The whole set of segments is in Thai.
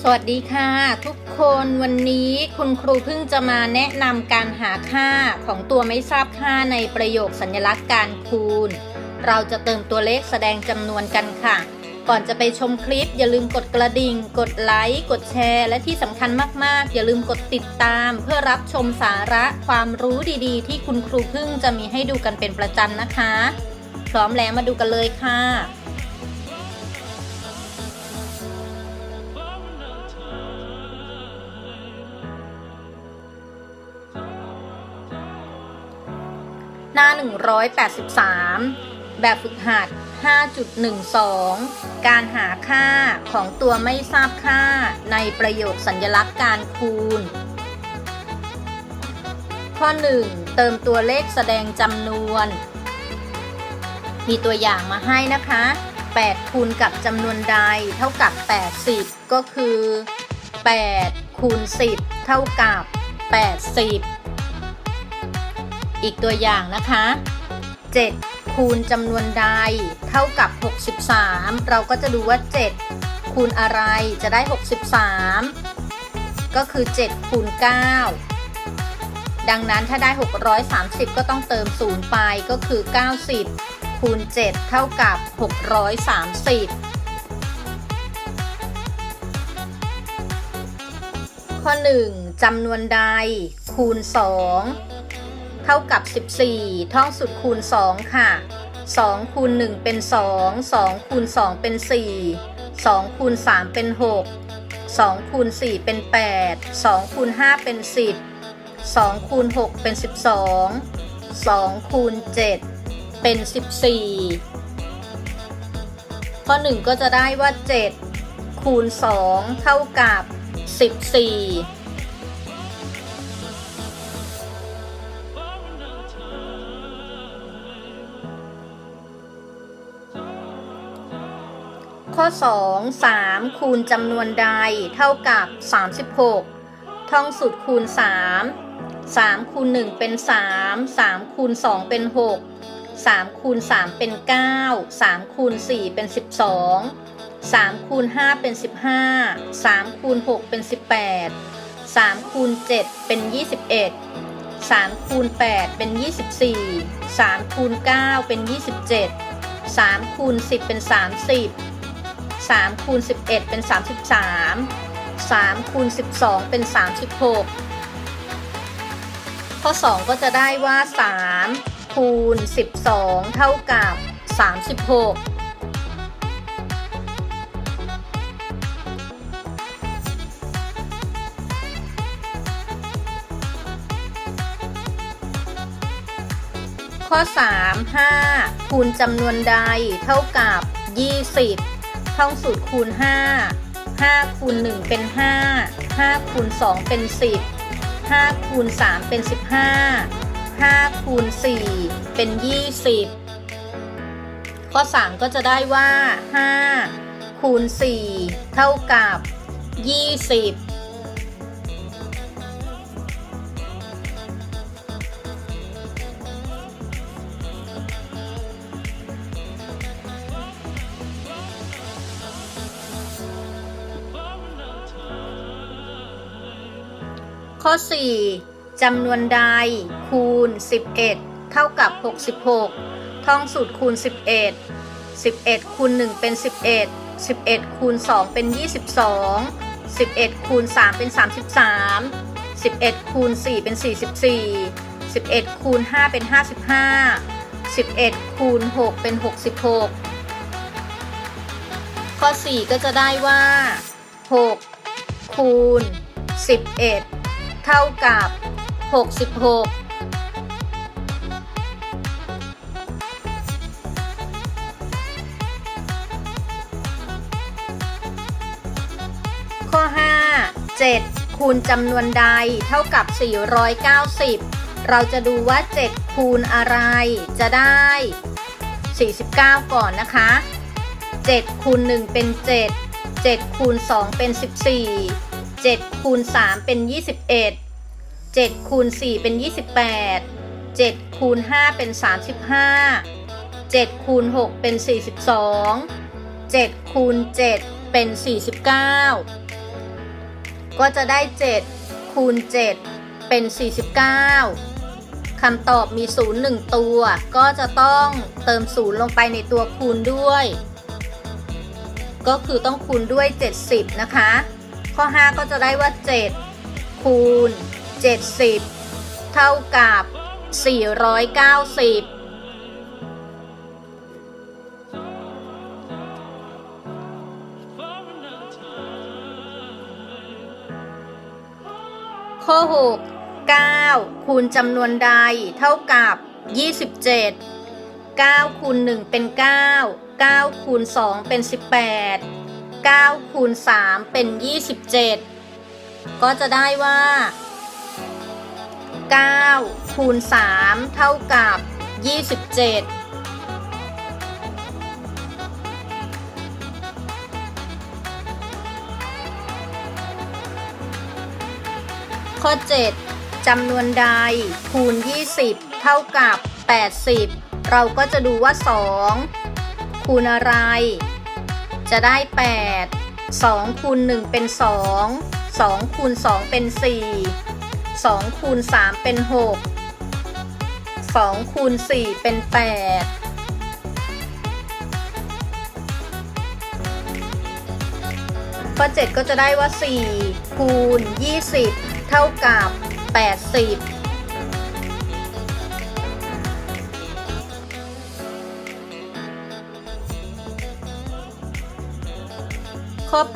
สวัสดีค่ะ ทุกคนวันนี้คุณครูเพิ่งจะมาแนะนำการหาค่าของตัวไม่ทราบค่าในประโยคสัญลักษณ์การคูณ เราจะเติมตัวเลขแสดงจำนวนกันค่ะ ก่อนจะไปชมคลิป อย่าลืมกดกระดิ่ง กดไลค์กดแชร์ และที่สำคัญมากๆ อย่าลืมกดติดตาม เพื่อรับชมสาระความรู้ดีๆ ที่คุณครูเพิ่งจะมีให้ดูกันเป็นประจำนะคะ พร้อมแล้วมาดูกันเลยค่ะ หน้า 183 แบบฝึกหัด 5.12 การหาค่าของตัวไม่ทราบค่าในประโยคสัญลักษณ์การคูณ ข้อ 1 เติมตัวเลขแสดงจำนวน มีตัวอย่างมาให้นะคะ 8 คูณกับจำนวนใดเท่ากับ 80 ก็คือ 8 คูณ 10 เท่ากับ 80 อีกตัวอย่างนะคะ 7 คูณจำนวนใดเท่ากับ 63 เราก็จะดูว่า 7 คูณอะไรจะได้ 63 ก็คือ 7 คูณ 9 ดังนั้นถ้าได้ 630 ก็ต้องเติม0ไปก็คือ 90 คูณ 7 เท่ากับ 630ข้อ 1จำนวนใด คูณ 2 เท่ากับ 14 ท่องสุดคูณ 2 ค่ะ 2 คูณ 1 เป็น 2 2 คูณ 2 เป็น 4 2 คูณ 3 เป็น 6 2 คูณ 4 เป็น 8 2 คูณ 5 เป็น 10 2 คูณ 6 เป็น 12 2 คูณ 7 เป็น 14 ข้อ 1 ก็จะได้ว่า 7 คูณ 2 เท่ากับ 14 ข้อ 2 3 คูณจำนวนใดเท่ากับ 36 ท่องสูตรคูณ 3 3คูณ1เป็น 3 3คูณ2เป็น 6 3คูณ3เป็น 9 3คูณ4เป็น 12 3คูณ5เป็น 15 3คูณ6เป็น 18 3คูณ7เป็น 21 3คูณ8เป็น 24 3คูณ9เป็น 27 3คูณ10เป็น 30 3คูณ11 เป็น 33 3คูณ12 เป็น 36 ข้อ 2 ก็จะได้ว่า 3 คูณ 12 เท่ากับ 36ข้อ 3 5 คูณจำนวนใดเท่ากับ 20 ท่องสูตรคูณ 5 5คูณ1เป็น 5 5คูณ2เป็น 10 5คูณ3เป็น 15 5คูณ4เป็น 20 ข้อ 3 ก็จะได้ว่า 5 คูณ 4 เท่ากับ 20 ข้อ 4จำนวนใดคูณ 11 เท่ากับ 66 ท่องสูตรคูณ 11 11 คูณ 1 เป็น 11 11 คูณ 2 เป็น 22 11 คูณ 3 เป็น 33 11 คูณ 4 เป็น 44 11 คูณ 5 เป็น 55 11 คูณ 6 เป็น 66 ข้อ 4 ก็จะได้ว่า 6 คูณ 11 เท่ากับ 66ข้อ 5 7 คูณจำนวนใดเท่ากับ 490 เราจะดูว่า 7 คูณอะไรจะได้ 49 ก่อนนะคะ 7 คูณ 1 เป็น 7 7 คูณ 2 เป็น 14 7คูณ3เป็น 21 7คูณ4เป็น 28 7คูณ5เป็น 35 7คูณ6เป็น 42 7คูณ7เป็น 49 ก็จะได้ 7คูณ7เป็น 49คำตอบมี 0 1 ตัว ก็จะต้องเติม 0 ลงไปในตัวคูณด้วย ก็คือต้องคูณด้วย 70 นะคะ ข้อ 5 ก็จะได้ว่า 7 คูณ 70 เท่ากับ 490ข้อ 6 9 คูณจำนวนใดเท่ากับ 27 9คูณ1เป็น 9 9คูณ2เป็น 18 9คูณ3เป็น 27 ก็จะได้ว่า9คูณ3เท่ากับ 27ข้อ 7จำนวนใดคูณ 20 เท่ากับ 80 เราก็จะดูว่า 2 คูณอะไร จะได้ 8 2คูณ1เป็น 2 2คูณ2เป็น 4 2คูณ3เป็น 6 2คูณ4เป็น 8ข้อ7ก็จะได้ว่า 4 คูณ 20 เท่ากับ 80 ข้อ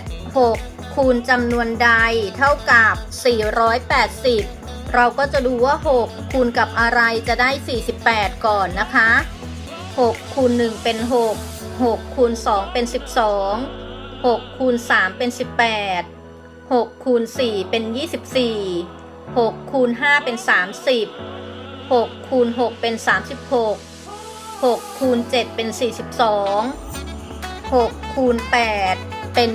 8 6 คูณจำนวนใดเท่ากับ 480 เราก็จะดูว่า 6 คูณกับอะไรจะได้ 48 ก่อนนะคะ 6 คูณ 1 เป็น 6 6 คูณ 2 เป็น 12 6 คูณ 3 เป็น 18 6 คูณ 4 เป็น 24 6คูณ5เป็น 30 6คูณ6เป็น 36 6คูณ7เป็น 42 6คูณ8 เป็น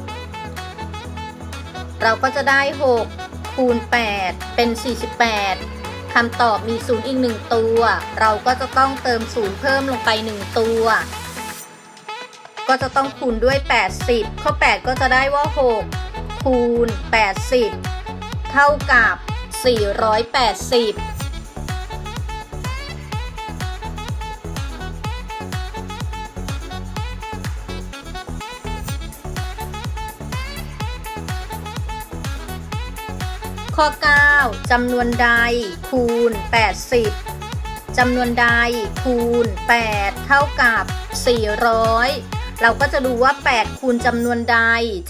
48 เราก็จะได้ 6 คูณ 8 เป็น 48คำตอบมีศูนย์อีก 1 ตัว เราก็จะต้องเติมศูนย์เพิ่มลงไป 1 ตัว ก็จะต้องคูณด้วย 80 ข้อ 8 ก็จะได้ว่า 6 คูณ 80 เท่ากับ 480 ข้อ 9จำนวนใดคูณ 80จำนวนใดคูณ 8 เท่ากับ 400 เราก็จะดูว่า 8 คูณจำนวนใด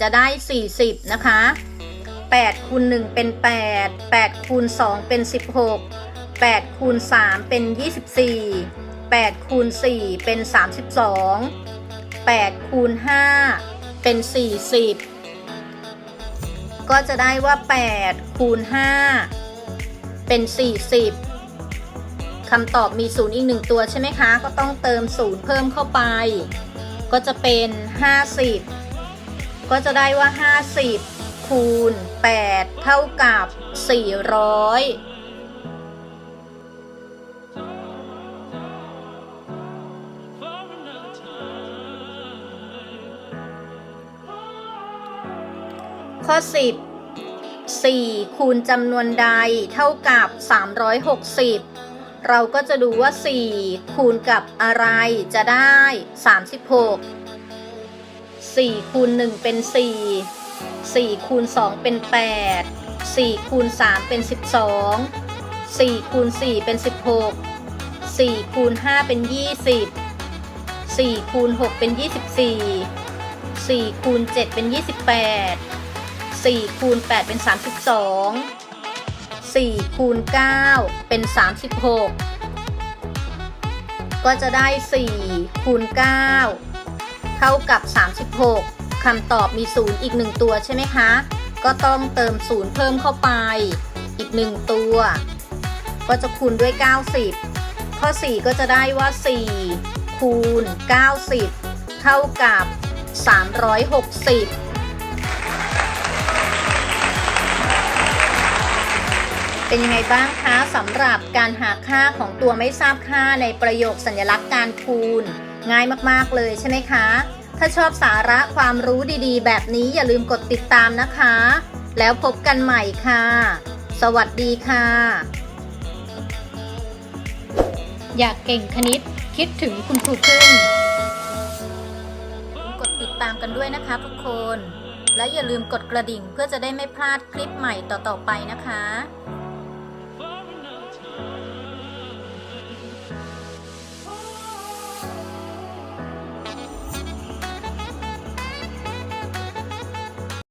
จะได้ 40 นะคะ 8 คูณ 1 เป็น 8 8 คูณ 2 เป็น 16 8 คูณ 3 เป็น 24 8 คูณ 4 เป็น 32 8 คูณ 5 เป็น 40 ก็จะได้ว่า 8 คูณ 5 เป็น 40 คำตอบมี 0 อีก 1 ตัวใช่ไหมคะ ก็ต้องเติม 0 เพิ่มเข้าไป ก็จะเป็น 50 ก็จะได้ว่า 50 คูณ 8 เท่ากับ 400ข้อ 10 4 คูณจำนวนใดเท่ากับ 360 เราก็จะดูว่า 4 คูณกับอะไรจะได้ 36 4 คูณ 1 เป็น 4 4 คูณ 2 เป็น 8 4 คูณ 3 เป็น 12 4 คูณ 4 เป็น 16 4 คูณ 5 เป็น 20 4 คูณ 6 เป็น 24 4 คูณ 7 เป็น 28 4คูณ8เป็น 32 4คูณ9เป็น 36 ก็จะได้ 4คูณ9เท่ากับ 36คำตอบมี 0 อีก 1 ตัวใช่ไหมคะ ก็ต้องเติม 0 เพิ่มเข้าไปอีก 1 ตัว ก็จะคูณด้วย 90 ข้อ 4 ก็จะได้ว่า 4 คูณ 90 เท่ากับ 360 เป็นยังไงบ้างคะสำหรับการหาค่าของตัวไม่ทราบค่าในประโยคสัญลักษณ์การคูณ ง่ายมากๆเลยใช่ไหมคะ ถ้าชอบสาระความรู้ดีๆ แบบนี้อย่าลืมกดติดตามนะคะ แล้วพบกันใหม่ค่ะ สวัสดีค่ะ อยากเก่งคณิตคิดถึงคุณครูพึ่งกดติดตามกันด้วยนะคะทุกคน และอย่าลืมกดกระดิ่งเพื่อจะได้ไม่พลาดคลิปใหม่ต่อๆไปนะคะ